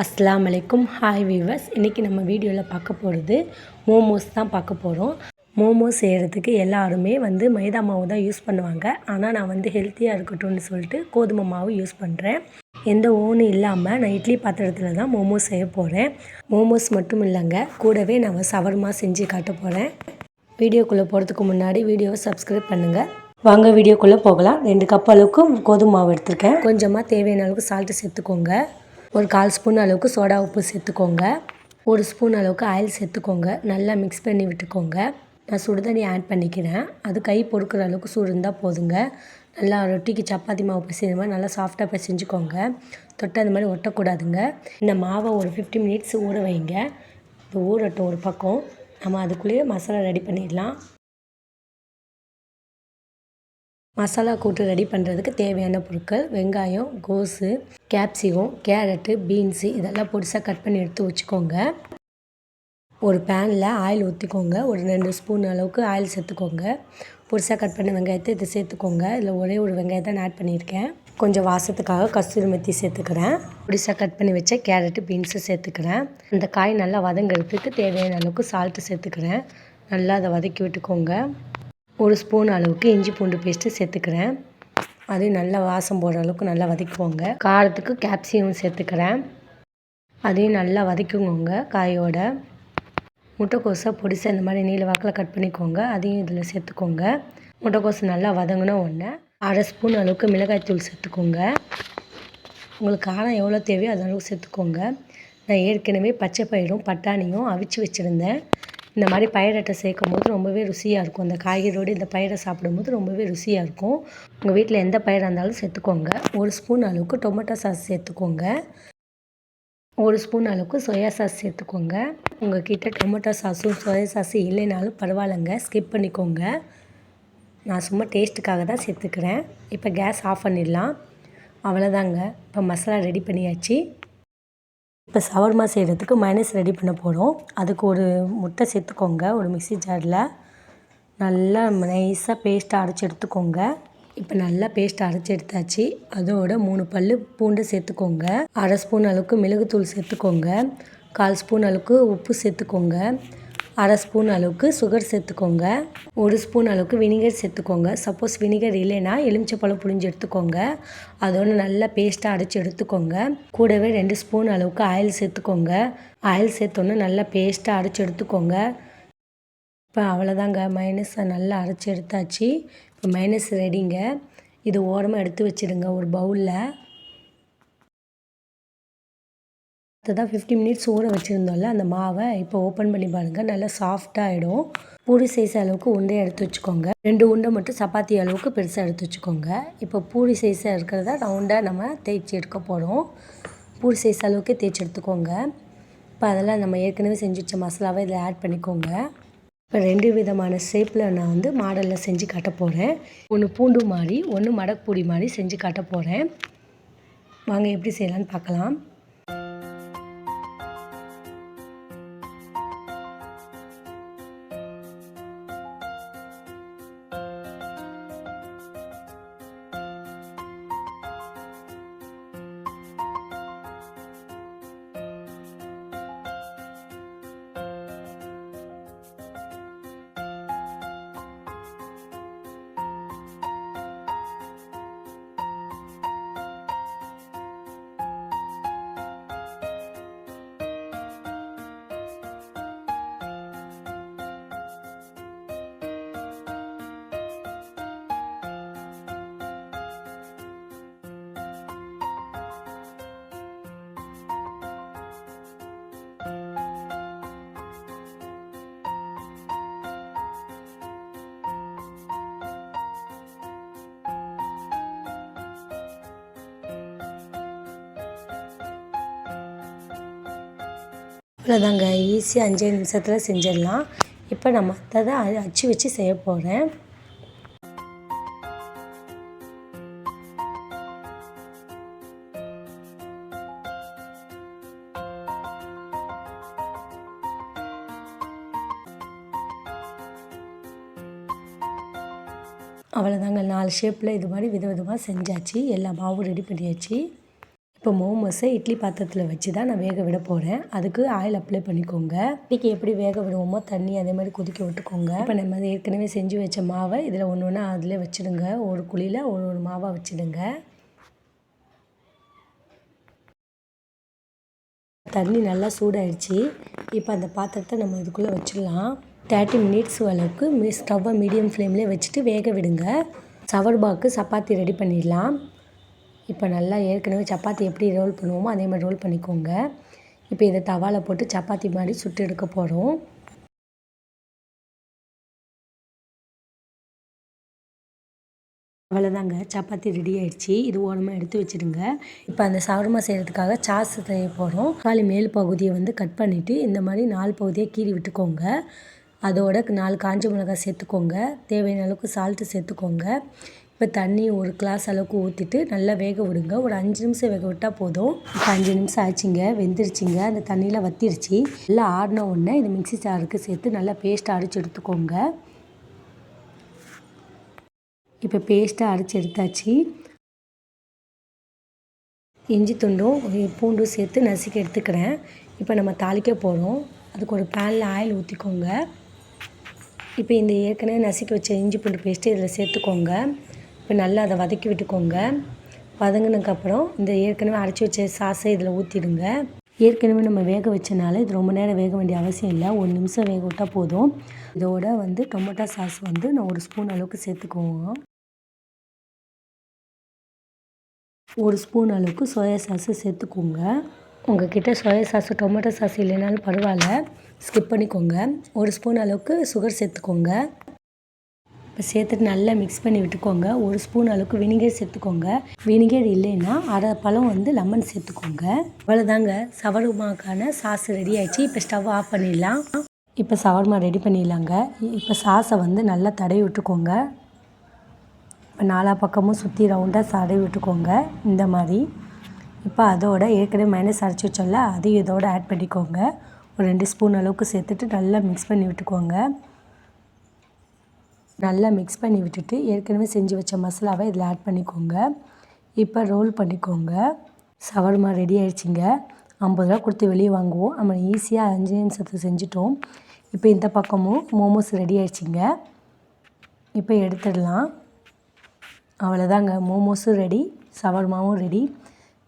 அஸ்லாம் அலைக்கும். Hi viewers இன்றைக்கி நம்ம வீடியோவில் பார்க்க போகிறது மோமோஸ் தான் பார்க்க போகிறோம் மோமோஸ் செய்கிறதுக்கு எல்லாருமே வந்து மைதா மாவு தான் யூஸ் பண்ணுவாங்க. ஆனால் நான் வந்து ஹெல்த்தியாக இருக்கட்டும்னு சொல்லிட்டு கோதுமை மாவு யூஸ் பண்ணுறேன் எந்த ஓனும் இல்லாமல் நான் இட்லி பாத்திரத்தில் தான் மோமோஸ் செய்ய போகிறேன் மோமோஸ் மட்டும் இல்லைங்க கூடவே நான் சவர்மா செஞ்சு காட்ட போகிறேன் வீடியோக்குள்ளே போகிறதுக்கு முன்னாடி வீடியோவை சப்ஸ்கிரைப் பண்ணுங்கள் வாங்க வீடியோக்குள்ளே போகலாம். ரெண்டு கப் அளவுக்கு கோதுமை மாவு எடுத்திருக்கேன். கொஞ்சமாக தேவையான அளவுக்கு சால்ட்டு சேர்த்துக்கோங்க. ஒரு கால் ஸ்பூன் அளவுக்கு சோடா உப்பு சேர்த்துக்கோங்க. ஒரு ஸ்பூன் அளவுக்கு ஆயில் சேர்த்துக்கோங்க. நல்லா மிக்ஸ் பண்ணி விட்டுக்கோங்க. நான் சுடுதண்ணி ஆட் பண்ணிக்கிறேன். அது கை பொறுக்கிற அளவுக்கு சூடு இருந்தால் போதுங்க. நல்லா ரொட்டிக்கு சப்பாத்தி மாவு பிசைஞ்ச மாதிரி நல்லா சாஃப்டாக பிசைஞ்சுக்கோங்க. தொட்டு அந்த மாதிரி ஒட்டக்கூடாதுங்க. இந்த மாவை ஒரு ஃபிஃப்டி மினிட்ஸ் ஊற வைங்க. இப்போ ஊறட்டும் ஒரு பக்கம். நம்ம அதுக்குள்ளேயே மசாலா ரெடி பண்ணிடலாம். மசாலா கூட்டு ரெடி பண்ணுறதுக்கு தேவையான பொருட்கள் வெங்காயம் கோஸு கேப்சிகம் கேரட்டு பீன்ஸு இதெல்லாம் பொடிசாக கட் பண்ணி எடுத்து வச்சுக்கோங்க. ஒரு பேனில் ஆயில் ஊற்றிக்கோங்க ஒரு ரெண்டு ஸ்பூன் அளவுக்கு ஆயில் சேர்த்துக்கோங்க. பொடிசாக கட் பண்ண வெங்காயத்தை இதை சேர்த்துக்கோங்க. இதில் ஒரே ஒரு வெங்காயத்தை நான் ஆட் பண்ணியிருக்கேன். கொஞ்சம் வாசத்துக்காக கஸ்தூரி மெத்தி சேர்த்துக்கிறேன். பொடிசாக கட் பண்ணி வச்ச கேரட்டு பீன்ஸு சேர்த்துக்கிறேன். அந்த காய் நல்லா வதங்கிறதுக்கு தேவையான அளவுக்கு சால்ட்டு சேர்த்துக்கிறேன். நல்லா அதை வதக்கி விட்டுக்கோங்க. ஒரு ஸ்பூன் அளவுக்கு இஞ்சி பூண்டு பேஸ்ட்டு சேர்த்துக்கிறேன். அது நல்லா வாசம் போடுற அளவுக்கு நல்லா வதக்குவோங்க. காரத்துக்கு கேப்சியம் சேர்த்துக்கிறேன். அதையும் நல்லா வதக்குவோங்க காயோட. முட்டைக்கோஸை பொடிசை இந்த மாதிரி நீல வாக்கில் கட் பண்ணிக்கோங்க. அதையும் இதில் சேர்த்துக்கோங்க. முட்டைக்கோஸ் நல்லா வதங்கின உடனே அரை ஸ்பூன் அளவுக்கு மிளகாய்த்தூள் சேர்த்துக்கோங்க. உங்களுக்கு காரம் எவ்வளோ தேவையோ அது அளவுக்கு சேர்த்துக்கோங்க. நான் ஏற்கனவே பச்சை பயிரும் பட்டாணியும் அவிச்சு வச்சுருந்தேன். இந்த மாதிரி பயிரட்டை சேர்க்கும் போது ரொம்பவே ருசியாக இருக்கும். அந்த காய்கறியோடு இந்த பயிரை சாப்பிடும்போது ரொம்பவே ருசியாக இருக்கும். உங்கள் வீட்டில் எந்த பயிராக இருந்தாலும் சேர்த்துக்கோங்க. ஒரு ஸ்பூன் அளவுக்கு டொமேட்டோ சாஸ் சேர்த்துக்கோங்க. ஒரு ஸ்பூன் அளவுக்கு சோயா சாஸ் சேர்த்துக்கோங்க. உங்கள் கிட்டே டொமேட்டோ சாஸும் சோயா சாஸும் இல்லைனாலும் பரவாயில்லைங்க. ஸ்கிப் பண்ணிக்கோங்க. நான் சும்மா டேஸ்ட்டுக்காக தான் சேர்த்துக்கிறேன். இப்போ கேஸ் ஆஃப் பண்ணிடலாம். அவ்வளோதாங்க இப்போ மசாலா ரெடி பண்ணியாச்சு. இப்போ சவர்மா செய்கிறதுக்கு மைனஸ் ரெடி பண்ண போகிறோம் அதுக்கு ஒரு முட்டை சேர்த்துக்கோங்க ஒரு மிக்சி ஜாரில் நல்லா நைஸாக பேஸ்ட்டை அரைச்சி எடுத்துக்கோங்க. இப்போ நல்லா பேஸ்ட் அரைச்சி எடுத்தாச்சு. அதோட மூணு பல் பூண்டு சேர்த்துக்கோங்க. அரை ஸ்பூன் அளவுக்கு மிளகுத்தூள் சேர்த்துக்கோங்க. கால் ஸ்பூன் அளவுக்கு உப்பு சேர்த்துக்கோங்க. அரை ஸ்பூன் அளவுக்கு சுகர் சேர்த்துக்கோங்க. ஒரு ஸ்பூன் அளவுக்கு வினிகர் சேர்த்துக்கோங்க. சப்போஸ் வினிகர் இல்லைன்னா எலுமிச்சப்பழம் புழிஞ்சு எடுத்துக்கோங்க. அதோட நல்லா பேஸ்ட்டாக அரைச்சி எடுத்துக்கோங்க. கூடவே ரெண்டு ஸ்பூன் அளவுக்கு ஆயில் சேர்த்துக்கோங்க. ஆயில் சேர்த்தோன்னே நல்லா பேஸ்ட்டாக அரைச்சி எடுத்துக்கோங்க. இப்போ அவ்வளோதாங்க மைனஸை நல்லா அரைச்சி எடுத்தாச்சு. இப்போ மைனஸ் ரெடிங்க இது ஓரமாக எடுத்து வச்சுடுங்க ஒரு பவுலில் தான் ஃபிஃப்டி மினிட்ஸ் ஊற வச்சுருந்தோம்ல அந்த மாவை இப்போ ஓப்பன் பண்ணி பாருங்கள் நல்லா சாஃப்டாகிடும் பூரி சைஸ் அளவுக்கு உண்டையை எடுத்து வச்சுக்கோங்க. ரெண்டு உண்டை மட்டும் சப்பாத்தி அளவுக்கு பெருசாக எடுத்து வச்சுக்கோங்க. இப்போ பூரி சைஸாக இருக்கிறத ரவுண்டாக நம்ம தேய்ச்சி எடுக்க போகிறோம் பூரி சைஸ் அளவுக்கு தேய்ச்சி எடுத்துக்கோங்க. இப்போ அதெல்லாம் நம்ம ஏற்கனவே செஞ்சு வச்ச மசாலாவை இதில் ஆட் பண்ணிக்கோங்க. இப்போ ரெண்டு விதமான ஷேப்பில் நான் வந்து மாடலில் செஞ்சு காட்ட போகிறேன் ஒன்று பூண்டு மாதிரி ஒன்று மடப்பூடி மாதிரி செஞ்சு காட்ட போகிறேன் வாங்க எப்படி செய்யலான்னு பார்க்கலாம். அவ்வளோதாங்க ஈஸியாக அஞ்சே நிமிஷத்தில் செஞ்சிடலாம். இப்போ நான் மற்றதை அச்சு வச்சு செய்ய போகிறேன் அவ்வளோதாங்க நாலு ஷேப்பில் இது மாதிரி விதவிதமாக செஞ்சாச்சு. எல்லா மாவும் ரெடி பண்ணியாச்சு. இப்போ மோமோஸை இட்லி பாத்திரத்தில் வச்சு தான் நான் வேக விட போகிறேன் அதுக்கு ஆயில் அப்ளை பண்ணிக்கோங்க. இன்றைக்கி எப்படி வேக விடுவோமோ தண்ணி அதே மாதிரி கொதிக்க விட்டுக்கோங்க. இப்போ நம்ம ஏற்கனவே செஞ்சு வச்ச மாவை இதில் ஒன்று ஒன்றா அதில் வச்சுடுங்க. ஒரு குழியில் ஒரு ஒரு மாவாக வச்சுடுங்க. தண்ணி நல்லா சூடாயிடுச்சு. இப்போ அந்த பாத்திரத்தை நம்ம இதுக்குள்ளே வச்சிடலாம். தேர்ட்டி மினிட்ஸ் அளவுக்கு மீ ஸ்டவ்வை மீடியம் ஃப்ளேம்லேயே வச்சுட்டு வேக விடுங்க. சவர்பாக்கு சப்பாத்தி ரெடி பண்ணிடலாம். இப்போ நல்லா ஏற்கனவே சப்பாத்தி எப்படி ரோல் பண்ணுவோமோ அதே மாதிரி ரோல் பண்ணிக்கோங்க. இப்போ இதை தவாவில் போட்டு சப்பாத்தி மாதிரி சுட்டு எடுக்க போகிறோம் அவ்வளோதாங்க சப்பாத்தி ரெடி ஆயிடுச்சு. இது ஓரமாக எடுத்து வச்சுடுங்க. இப்போ அந்த சவர்மா செய்கிறதுக்காக சாஸ் செய்ய போகிறோம் காலி மேல் பகுதியை வந்து கட் பண்ணிவிட்டு இந்த மாதிரி நாலு பகுதியை கீறி விட்டுக்கோங்க. அதோட நாலு காஞ்ச மிளகாய் சேர்த்துக்கோங்க. தேவையான அளவுக்கு சால்ட்டு சேர்த்துக்கோங்க. இப்போ தண்ணி ஒரு கிளாஸ் அளவுக்கு ஊற்றிட்டு நல்லா வேக விடுங்க. ஒரு அஞ்சு நிமிஷம் வேக விட்டால் போதும். இப்போ அஞ்சு நிமிஷம் ஆச்சுங்க வெந்துருச்சுங்க. அந்த தண்ணியில் வத்திருச்சு. நல்லா ஆடின உடனே இது மிக்சி ஜாருக்கு சேர்த்து நல்லா பேஸ்ட் அரைச்சி எடுத்துக்கோங்க. இப்போ பேஸ்ட்டை அரைச்சி எடுத்தாச்சு. இஞ்சி துண்டும் பூண்டும் சேர்த்து நசுக்கி எடுத்துக்கிறேன். இப்போ நம்ம தாளிக்க போகிறோம் அதுக்கு ஒரு பேனில் ஆயில் ஊற்றிக்கோங்க இப்போ இந்த ஏற்கனவே நசுக்கி வச்ச இஞ்சி பூண்டு பேஸ்ட்டு இதில் சேர்த்துக்கோங்க. இப்போ நல்லா அதை வதக்கி விட்டுக்கோங்க. வதங்கினதுக்கப்புறம் இந்த ஏற்கனவே அரைச்சி வச்ச சாஸை இதில் ஊற்றிடுங்க ஏற்கனவே நம்ம வேக வச்சனால இது ரொம்ப நேரம் வேக வேண்டிய அவசியம் இல்லை. ஒரு நிமிஷம் வேக விட்டால் போதும். இதோட வந்து டொமேட்டோ சாஸ் வந்து நான் ஒரு ஸ்பூன் அளவுக்கு சேர்த்துக்குவோம். ஒரு ஸ்பூன் அளவுக்கு சோயா சாஸு சேர்த்துக்கோங்க. உங்கள் கிட்டே சோயா சாஸு டொமேட்டோ சாஸ் இல்லைனாலும் பரவாயில்ல. ஸ்கிப் பண்ணிக்கோங்க. ஒரு ஸ்பூன் அளவுக்கு சுகர் சேர்த்துக்கோங்க. சேர்த்துட்டு நல்லா மிக்ஸ் பண்ணி விட்டுக்கோங்க. ஒரு ஸ்பூன் அளவுக்கு வினிகர் சேர்த்துக்கோங்க. வினிகர் இல்லைன்னா அரை பழம் வந்து லெமன் சேர்த்துக்கோங்க. அவ்வளோதாங்க சவர்மாக்கான சாஸ் ரெடி ஆயிடுச்சு. இப்போ ஸ்டவ் ஆஃப் பண்ணிடலாம். இப்போ சவர்மா ரெடி பண்ணிடலாங்க. இப்போ சாஸை வந்து நல்லா தடவி விட்டுக்கோங்க. இப்போ நாலா பக்கமும் சுற்றி ரவுண்டாக தடவி விட்டுக்கோங்க. இந்த மாதிரி. இப்போ அதோட ஏற்கனவே மைனஸ் அரைச்சி வச்சோம்ல அதையும் இதோட ஆட் பண்ணிக்கோங்க. ஒரு ரெண்டு ஸ்பூன் அளவுக்கு சேர்த்துட்டு நல்லா மிக்ஸ் பண்ணி விட்டுக்கோங்க. நல்லா மிக்ஸ் பண்ணி விட்டுட்டு ஏற்கனவே செஞ்சு வச்ச மசாலாவை இதில் ஆட் பண்ணிக்கோங்க. இப்போ ரோல் பண்ணிக்கோங்க. சவர்மா ரெடி ஆயிடுச்சிங்க. ஐம்பது ரூபா கொடுத்து வெளியே வாங்குவோம். நம்ம ஈஸியாக அஞ்சு நிமிஷத்துக்கு செஞ்சிட்டோம். இப்போ இந்த பக்கமும் மோமோஸ் ரெடி ஆயிடுச்சிங்க. இப்போ எடுத்துடலாம். அவ்வளோதாங்க மோமோஸும் ரெடி சவர்மாவும் ரெடி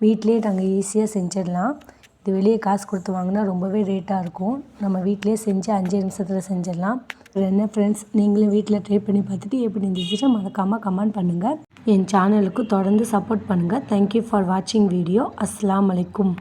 வீட்லேயே நாங்கள் ஈஸியாக செஞ்சிடலாம். இது வெளியே காசு கொடுத்து வாங்கினா ரொம்பவே ரேட்டாக இருக்கும். நம்ம வீட்டிலே செஞ்சு அஞ்சு நிமிஷத்தில் செஞ்சிடலாம். என்ன ஃப்ரெண்ட்ஸ் நீங்களும் வீட்டில் ட்ரை பண்ணி பார்த்துட்டு எப்படி இருந்துச்சுன்னா மறக்காமல் கமெண்ட் பண்ணுங்கள் என் சேனலுக்கு தொடர்ந்து சப்போர்ட் பண்ணுங்கள் தேங்க்யூ ஃபார் வாட்சிங் வீடியோ அஸ்லாம் வலைக்கும்